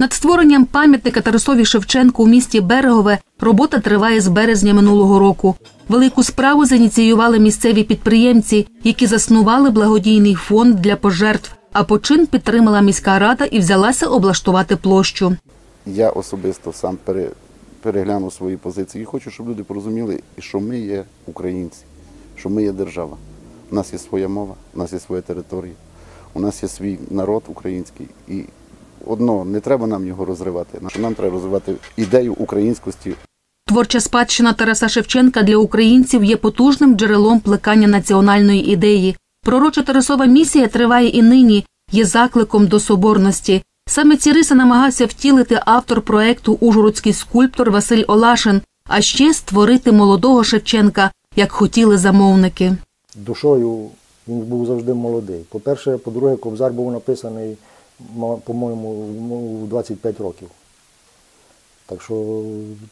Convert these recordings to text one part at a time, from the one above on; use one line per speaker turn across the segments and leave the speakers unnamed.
Над створенням пам'ятника Тарасові Шевченку у місті Берегове робота триває з березня минулого року. Велику справу зініціювали місцеві підприємці, які заснували благодійний фонд для пожертв. А почин підтримала міська рада і взялася облаштувати площу.
Я особисто сам пере, переглянув свої позиції і хочу, щоб люди порозуміли, що ми є українці, що ми є держава. У нас є своя мова, у нас є своя територія, у нас є свій народ український. І одно, не треба нам його розривати. Нам треба розвивати ідею українськості,
Творча спадщина Тараса Шевченка для українців є потужним джерелом плекання національної ідеї. Пророча Тарасова місія триває і нині, є закликом до соборності. Саме ці риси намагався втілити автор проекту Ужгородський скульптор Василь Олашин, а ще створити молодого Шевченка, як хотіли замовники.
Душою він був завжди молодий. По-перше, по-друге, Кобзар був написаний, по-моєму, у 25 років. Так що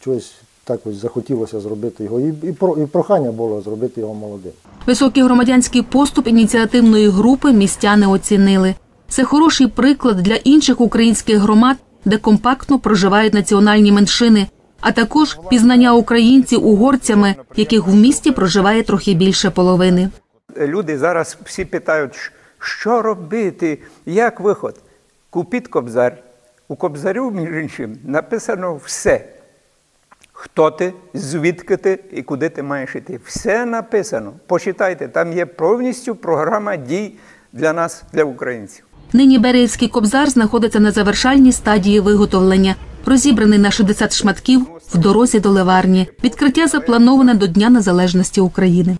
щось так ось захотілося зробити його. І, і, про- і прохання було зробити його молодим.
Високий громадянський поступ ініціативної групи містяни оцінили. Це хороший приклад для інших українських громад, де компактно проживають національні меншини, а також пізнання українців угорцями, яких в місті проживає трохи більше половини.
Люди зараз всі питають, що робити, як виход. Купіть кобзар. У кобзарю, між іншим, написано все. Хто ти, звідки ти і куди ти маєш йти. Все написано. Почитайте, там є повністю програма дій для нас, для українців.
Нині Береївський кобзар знаходиться на завершальній стадії виготовлення. Розібраний на 60 шматків в дорозі до ливарні. Відкриття заплановане до Дня Незалежності України.